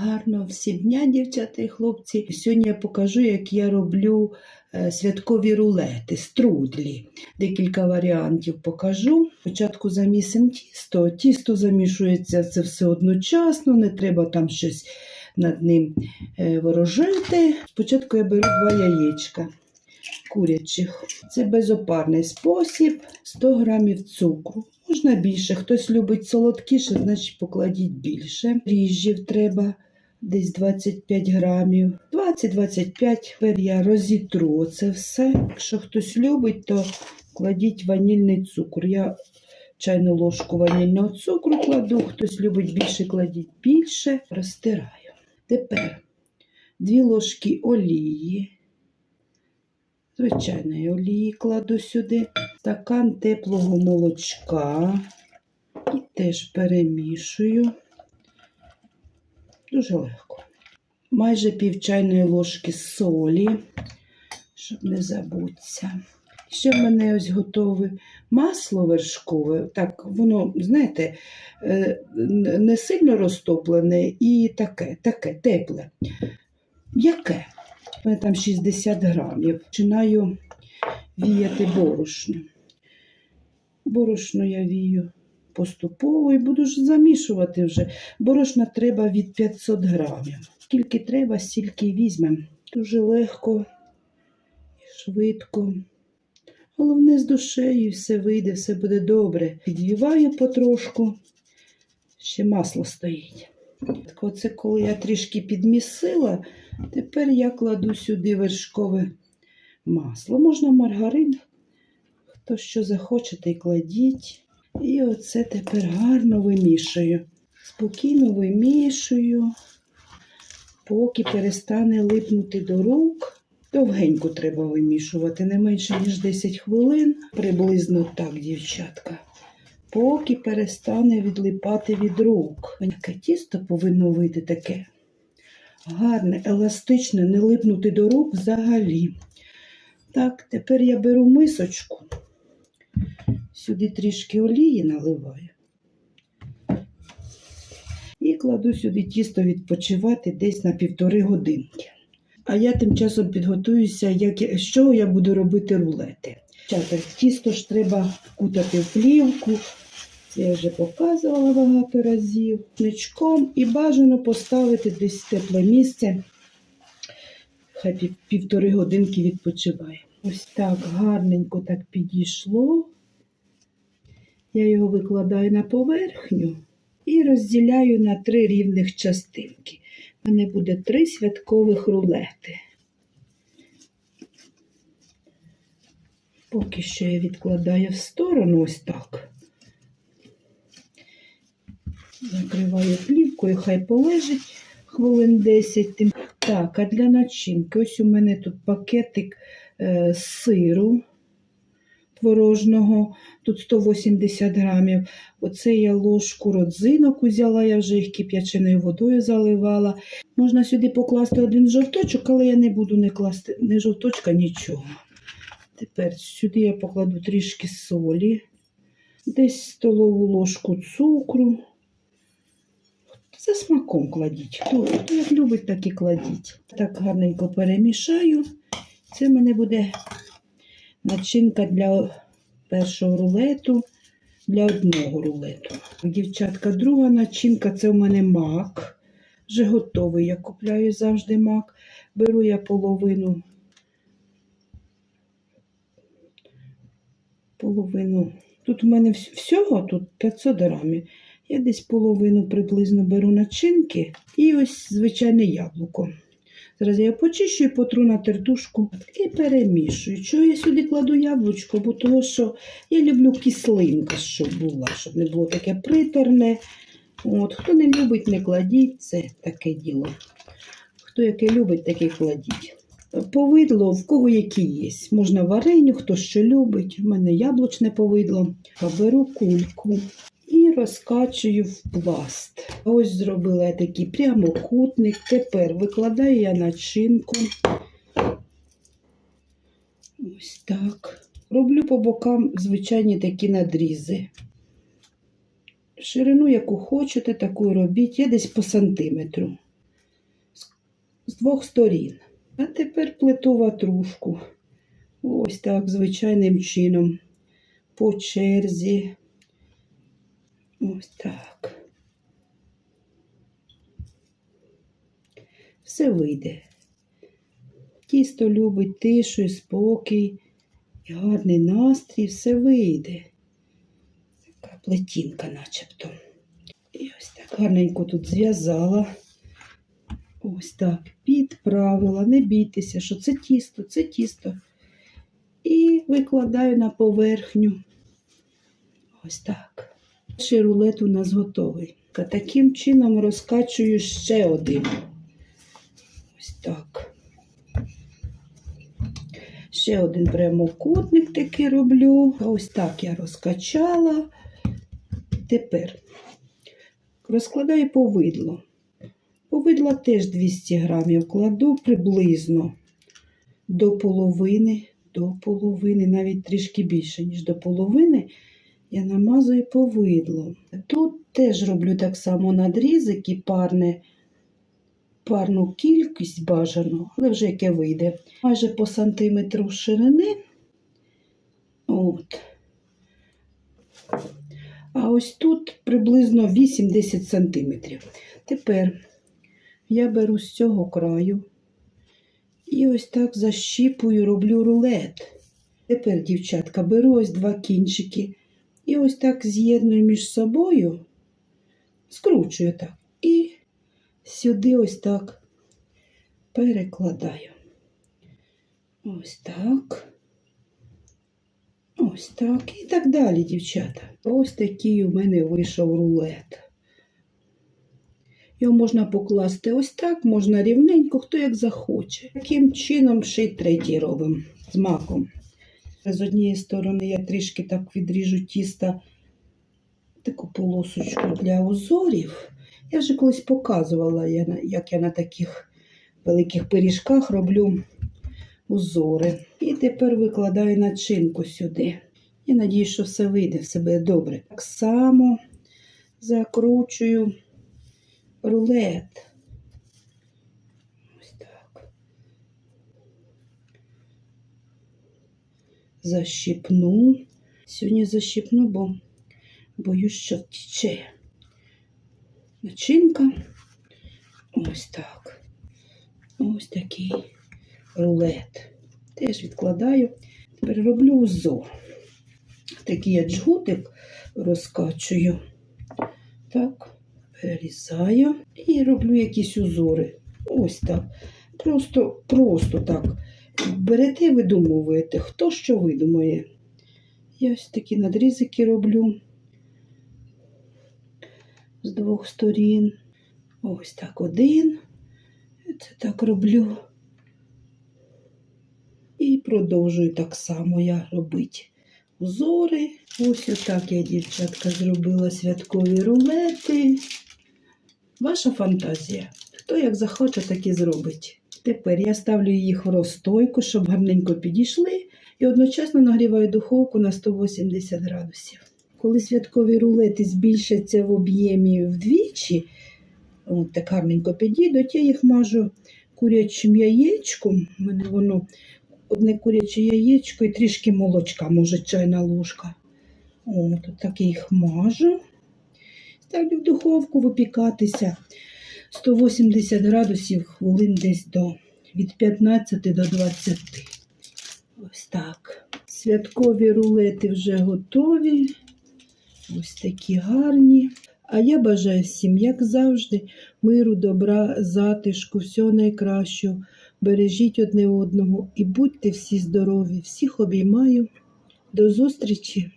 Гарно всім дня, дівчата і хлопці. Сьогодні я покажу, як я роблю е, святкові рулети, струдлі. Декілька варіантів покажу. Спочатку замісимо тісто. Тісто замішується це все одночасно, не треба там щось над ним е, ворожити. Спочатку я беру два яєчка курячих. Це безопарний спосіб, 100 грамів цукру. Можна більше. Хтось любить солодкіше, значить покладіть більше. Ріжжів треба десь 25 грамів. 20-25 Тепер я розітру це все. Якщо хтось любить, то кладіть ванільний цукор. Я чайну ложку ванільного цукру кладу. Хтось любить більше, кладіть більше. Розтираю. Тепер 2 ложки олії. Звичайної олії кладу сюди, стакан теплого молочка і теж перемішую. Дуже легко. Майже пів чайної ложки солі, щоб не забутися. Ще в мене ось готове масло вершкове. Так, воно, знаєте, е, не сильно розтоплене і таке, таке тепле. Яке? У мене там 60 грамів. Починаю віяти борошно. Борошно я вію поступово і буду ж замішувати вже. Борошна треба від 500 грамів. Скільки треба, стільки візьмемо. Дуже легко і швидко. Головне з душею все вийде, все буде добре. Підвіваю потрошку, ще масло стоїть. Так оце коли я трішки підмісила, тепер я кладу сюди вершкове масло. Можна маргарин, хто що захочете, і кладіть. І оце тепер гарно вимішую. Спокійно вимішую, поки перестане липнути до рук. Довгенько треба вимішувати, не менше, ніж 10 хвилин. Приблизно так, дівчатка поки перестане відлипати від рук. Таке тісто повинно вийти таке гарне, еластичне, не липнути до рук взагалі. Так, тепер я беру мисочку, сюди трішки олії наливаю. І кладу сюди тісто відпочивати десь на півтори годинки. А я тим часом підготуюся, як, з чого я буду робити рулети. Дівчата, тісто ж треба вкутати в плівку. Це я вже показувала багато разів. Ничком і бажано поставити десь тепле місце. Хай пів, півтори годинки відпочиває. Ось так гарненько так підійшло. Я його викладаю на поверхню і розділяю на три рівних частинки. У мене буде три святкових рулети. Поки що я відкладаю в сторону ось так. Закриваю плівкою, хай полежить хвилин 10. Так, а для начинки, ось у мене тут пакетик е, сиру творожного, тут 180 грамів. Оце я ложку родзинок узяла, я вже їх кип'яченою водою заливала. Можна сюди покласти один жовточок, але я не буду не класти ні жовточка, нічого. Тепер сюди я покладу трішки солі, десь столову ложку цукру. За смаком кладіть. Хто, хто як любить, так і кладіть. Так гарненько перемішаю. Це в мене буде начинка для першого рулету, для одного рулету. Дівчатка, друга начинка це у мене мак. Вже готовий. Я купляю завжди мак. Беру я половину. Половину. Тут у мене всього тут 500 грамів. Я десь половину приблизно беру начинки і ось звичайне яблуко. Зараз я почищу і потру на тертушку і перемішую. Чого я сюди кладу яблучко? Бо того, що я люблю кислинка, щоб була, щоб не було таке приторне. От, Хто не любить, не кладіть, це таке діло. Хто яке любить, таке кладіть. Повидло, в кого які є. Можна вареню, хто що любить. У мене яблучне повидло. Беру кульку розкачую в пласт. Ось зробила я такий прямокутник. Тепер викладаю я начинку. Ось так. Роблю по бокам звичайні такі надрізи. Ширину, яку хочете, таку робіть. Я десь по сантиметру. з двох сторін. А тепер плету ватрушку. Ось так, звичайним чином. По черзі. Ось так. Все вийде. Тісто любить тишу і спокій, і гарний настрій, все вийде. Така плетінка начебто. І ось так гарненько тут зв'язала. Ось так, підправила, не бійтеся, що це тісто, це тісто. І викладаю на поверхню. Ось так. Перший рулет у нас готовий. Та Таким чином розкачую ще один. Ось так. Ще один прямокутник такий роблю. Ось так я розкачала. Тепер розкладаю повидло. Повидла теж 200 грамів кладу приблизно до половини, до половини, навіть трішки більше, ніж до половини, я намазую повидло. Тут теж роблю так само надрізик і парне, парну кількість бажану, але вже яке вийде. Майже по сантиметру ширини. От. А ось тут приблизно 8-10 сантиметрів. Тепер я беру з цього краю і ось так защіпую, роблю рулет. Тепер, дівчатка, беру ось два кінчики і ось так з'єдную між собою, скручую так. І сюди ось так перекладаю. Ось так. Ось так. І так далі, дівчата. Ось такий у мене вийшов рулет. Його можна покласти ось так, можна рівненько, хто як захоче. Таким чином ще й третій робимо з маком. З однієї сторони я трішки так відріжу тіста, таку полосочку для узорів. Я вже колись показувала, як я на таких великих пиріжках роблю узори. І тепер викладаю начинку сюди. Я надію, що все вийде, все буде добре. Так само закручую рулет. Ось так. Защипну. Сьогодні защипну, бо боюсь, що втіче. Начинка. Ось так. Ось такий рулет. Теж відкладаю. Тепер роблю узор. Такий я джгутик розкачую. Так перерізаю і роблю якісь узори. Ось так. Просто, просто так. Берете, і видумовуєте, хто що видумує. Я ось такі надрізики роблю з двох сторін. Ось так один. Це так роблю. І продовжую так само я робити узори. Ось отак я, дівчатка, зробила святкові рулети. Ваша фантазія. Хто як захоче, так і зробить. Тепер я ставлю їх в розстойку, щоб гарненько підійшли, і одночасно нагріваю духовку на 180 градусів. Коли святкові рулети збільшаться в об'ємі вдвічі, от так гарненько підійдуть, я їх мажу курячим яєчком. У мене воно одне куряче яєчко і трішки молочка, може чайна ложка. От, так я їх мажу. Ставлю в духовку випікатися 180 градусів хвилин десь до від 15 до 20. Ось так. Святкові рулети вже готові. Ось такі гарні. А я бажаю всім, як завжди, миру, добра, затишку, всього найкращого. Бережіть одне одного і будьте всі здорові. Всіх обіймаю. До зустрічі!